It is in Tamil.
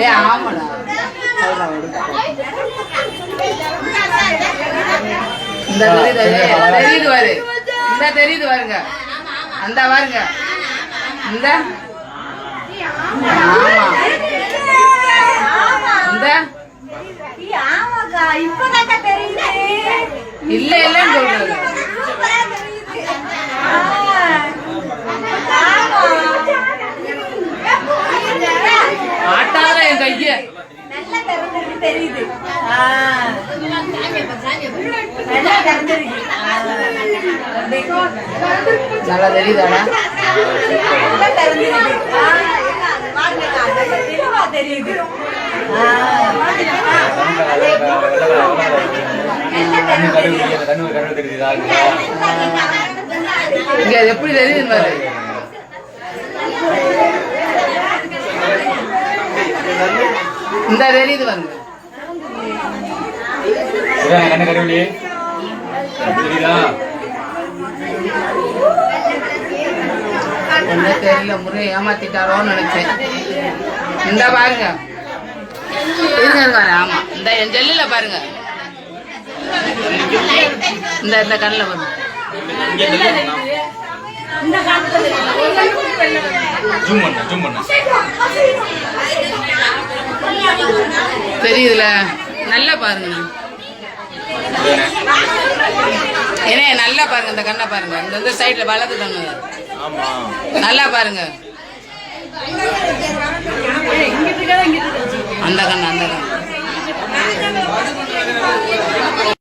ஏ ஆமாடா. இந்த தெரியுது தெரியுது பாரு. இந்த தெரியுது பாருங்க. அந்த பாருங்க. இந்த. ஆமா இந்த இல்ல இல்லன்னு சொல்றது சூப்பரா தெரியுது ஆ. ஆமா. நல்லா தெரியுது. ஆ. நல்லா தெரியுதாடா தெரியுது. எப்படி தெரியுது பாரு. இந்த தெரியுது பாருங்க. இல்லையே தெரியுதா? என்ன தெரியல முறை ஏமாத்திட்டாரோன்னு நினைச்சேன். இந்த பாருங்க. ஆமா. இந்த என் ஜெல்லுல பாருங்க. இந்த இந்த கண்ணில் பாருங்க. ஜூம் பண்ண ஜூம் பண்ண. தெரியுதுல நல்லா பாருங்க ஏனே நல்லா பாருங்க இந்த கண்ணை பாருங்க இந்த இந்த சைடுல வலது கண்ணு ஆமா நல்லா பாருங்க அந்த கண்ணு அந்த கண்ணு